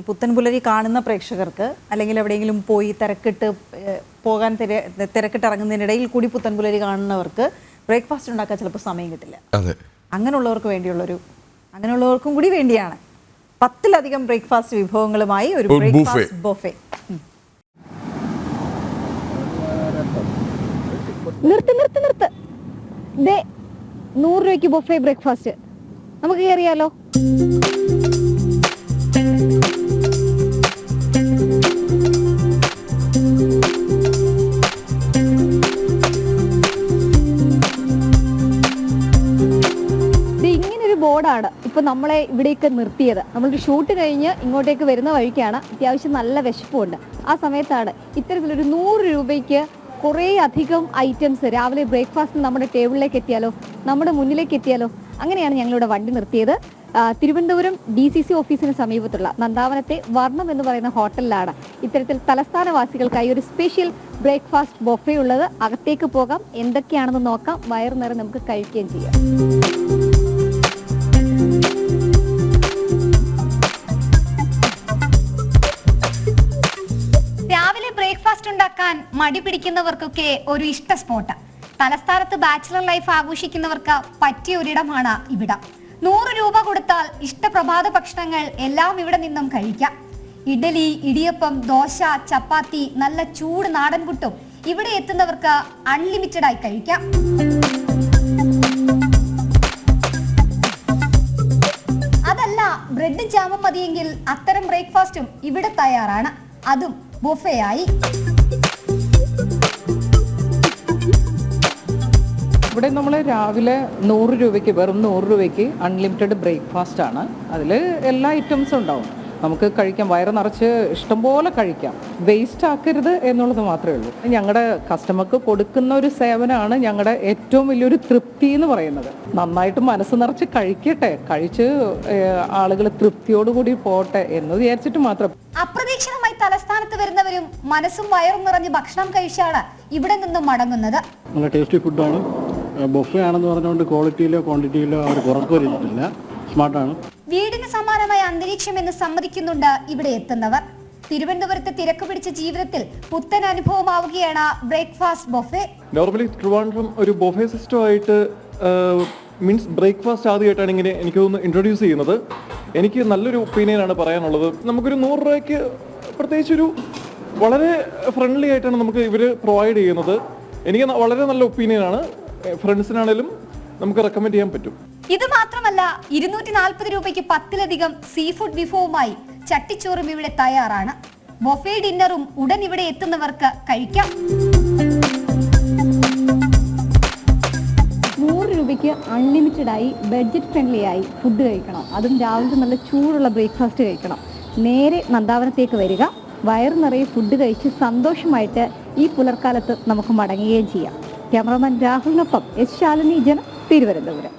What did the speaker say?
ഈ പുത്തൻപുലരി കാണുന്ന പ്രേക്ഷകർക്ക് അല്ലെങ്കിൽ എവിടെയെങ്കിലും പോയി തിരക്കിട്ട് പോകാൻ തിര തിരക്കിട്ട് ഇറങ്ങുന്നതിനിടയിൽ കൂടി പുത്തൻപുലരി കാണുന്നവർക്ക് ബ്രേക്ക്ഫാസ്റ്റ് ഉണ്ടാക്കാൻ ചിലപ്പോൾ സമയം കിട്ടില്ല. അതെ. അങ്ങനെയുള്ളവർക്ക് വേണ്ടിയുള്ളൊരു അങ്ങനെയുള്ളവർക്കും കൂടി വേണ്ടിയാണ് പത്തിലധികം ബ്രേക്ക്ഫാസ്റ്റ് വിഭവങ്ങളുമായി ഒരു ഒരു ബ്രേക്ക്ഫാസ്റ്റ് ബൊഫേ. നിർത്ത് നിർത്ത് നിർത്ത്. ദേ നൂറ് രൂപയ്ക്ക് ബൊഫേ ബ്രേക്ക്ഫാസ്റ്റ്. നമുക്ക് കയറിയാലോ? ഇങ്ങനൊരു ഇപ്പോൾ ഇപ്പൊ നമ്മളെ ഇവിടേക്ക് നിർത്തിയത്. നമ്മളൊരു ഷൂട്ട് കഴിഞ്ഞ് ഇങ്ങോട്ടേക്ക് വരുന്ന വഴിക്കാണ് അത്യാവശ്യം നല്ല വിശപ്പുണ്ട്. ആ സമയത്താണ് ഇത്തരത്തിലൊരു നൂറ് രൂപയ്ക്ക് കുറേ അധികം ഐറ്റംസ് രാവിലെ ബ്രേക്ക്ഫാസ്റ്റ് നമ്മുടെ ടേബിളിലേക്ക് എത്തിയാലോ നമ്മുടെ മുന്നിലേക്ക് എത്തിയാലോ അങ്ങനെയാണ് ഞങ്ങളിവിടെ വണ്ടി നിർത്തിയത്. തിരുവനന്തപുരം ഡി സി സി ഓഫീസിന് സമീപത്തുള്ള നന്ദാവനത്തെ വർണം എന്ന് പറയുന്ന ഹോട്ടലിലാണ് ഇത്തരത്തിൽ തലസ്ഥാനവാസികൾക്കായി ഒരു സ്പെഷ്യൽ ബ്രേക്ക്ഫാസ്റ്റ് ബൊഫേ ഉള്ളത്. അകത്തേക്ക് പോകാം. എന്തൊക്കെയാണെന്ന് നോക്കാം. വയറു നേരം നമുക്ക് കഴിക്കുകയും ചെയ്യാം. ബ്രേക്ക്ഫാസ്റ്റ് ഉണ്ടാക്കാൻ മടി പിടിക്കുന്നവർക്കൊക്കെ ഒരു ഇഷ്ട സ്പോട്ട്. തലസ്ഥാനത്ത് ബാച്ചിലർ ലൈഫ് ആഘോഷിക്കുന്നവർക്ക് പറ്റിയ ഒരിടമാണ് ഇവിടം. നൂറ് രൂപ കൊടുത്താൽ ഇഷ്ടപ്രഭാത ഭക്ഷണങ്ങൾ എല്ലാം ഇവിടെ നിന്നും കഴിക്കാം. ഇഡലി ഇടിയപ്പം ദോശ ചപ്പാത്തി നല്ല ചൂട് നാടൻ പുട്ടും ഇവിടെ എത്തുന്നവർക്ക് അൺലിമിറ്റഡ് ആയി കഴിക്കാം. അതല്ല ബ്രെഡും ജാമും മതിയെങ്കിൽ അത്തരം ബ്രേക്ക്ഫാസ്റ്റും ഇവിടെ തയ്യാറാണ്. അതും ബുഫേ ആയി. ഇവിടെ നമ്മൾ രാവിലെ നൂറ് രൂപയ്ക്ക് വെറും നൂറ് രൂപയ്ക്ക് അൺലിമിറ്റഡ് ബ്രേക്ക്ഫാസ്റ്റ് ആണ്. അതിൽ എല്ലാ ഐറ്റംസും ഉണ്ടാവും. നമുക്ക് കഴിക്കാം. വയറ് നിറച്ച് ഇഷ്ടംപോലെ കഴിക്കാം. വേസ്റ്റ് ആക്കരുത് എന്നുള്ളത് മാത്രമേ ഉള്ളൂ. ഞങ്ങളുടെ കസ്റ്റമർക്ക് കൊടുക്കുന്ന ഒരു സേവനമാണ് ഞങ്ങളുടെ ഏറ്റവും വലിയൊരു തൃപ്തി എന്ന് പറയുന്നത്. നന്നായിട്ട് മനസ്സ് നിറച്ച് കഴിക്കട്ടെ. കഴിച്ച് ആളുകൾ തൃപ്തിയോടുകൂടി പോട്ടെ എന്ന് വിചാരിച്ചിട്ട് മാത്രം. അപ്രതീക്ഷിതമായി തലസ്ഥാനത്ത് വരുന്നവരും മനസ്സും വയറും നിറഞ്ഞ് ഭക്ഷണം കഴിച്ചാണ് ഇവിടെ നിന്നും മടങ്ങുന്നത്. നല്ല ടേസ്റ്റി ഫുഡാണ് ബൊഫേ ആണെന്ന് പറഞ്ഞുകൊണ്ട് ക്വാളിറ്റിയിലോ ക്വാണ്ടിറ്റിയിലോ അവർ കുറക്ക് വരുന്നില്ല സ്മാർട്ടാണ്. വീടിന് സമാനമായ അന്തരീക്ഷം എന്ന് സമ്മതിക്കുന്നുണ്ട് ഇവിടെ എത്തുന്നവർ. തിരുവനന്തപുരത്ത് തിരക്ക് പിടിച്ച ജീവിതത്തിൽ പുത്തൻ അനുഭവമാവുകയാണ് ബ്രേക്ക്ഫാസ്റ്റ് ബൊഫേ. നോർമലി ട്രിവാൻഡ്രം ഒരു ബൊഫേ സിസ്റ്റമായിട്ട് മീൻസ് ബ്രേക്ക്ഫാസ്റ്റ് ആദ്യമായിട്ടാണ് ഇങ്ങനെ എനിക്ക് തോന്നുന്നു ഇൻട്രൊഡ്യൂസ് ചെയ്യുന്നത്. എനിക്ക് നല്ലൊരു ഒപ്പീനിയനാണ് പറയാനുള്ളത്. നമുക്കൊരു നൂറ് രൂപയ്ക്ക് പ്രത്യേകിച്ചൊരു വളരെ ഫ്രണ്ട്ലി ആയിട്ടാണ് നമുക്ക് ഇവർ പ്രൊവൈഡ് ചെയ്യുന്നത്. എനിക്ക് വളരെ നല്ല ഒപ്പീനിയനാണ് ഫ്രണ്ട്സിനാണേലും നമുക്ക് റെക്കമെൻഡ് ചെയ്യാൻ പറ്റും. ഇത് മാത്രമല്ല ഇരുന്നൂറ്റി നാൽപ്പത് രൂപയ്ക്ക് പത്തിലധികം സീ ഫുഡ് വിഭവവുമായി ചട്ടിച്ചോറും ഇവിടെ തയ്യാറാണ്. ബൊഫേ ഡിന്നറും ഉടൻ ഇവിടെ എത്തുന്നവർക്ക് കഴിക്കാം. നൂറ് രൂപയ്ക്ക് അൺലിമിറ്റഡ് ആയി ബഡ്ജറ്റ് ഫ്രണ്ട്ലി ആയി ഫുഡ് കഴിക്കണം. അതും രാവിലെ നല്ല ചൂടുള്ള ബ്രേക്ക്ഫാസ്റ്റ് കഴിക്കണം. നേരെ നന്ദാവനത്തേക്ക് വരിക. വയറു നിറയെ ഫുഡ് കഴിച്ച് സന്തോഷമായിട്ട് ഈ പുലർക്കാലത്ത് നമുക്ക് മടങ്ങുകയും ചെയ്യാം. ക്യാമറമാൻ രാഹുലിനൊപ്പം എസ് ശാലിനി ജനം തിരുവനന്തപുരം.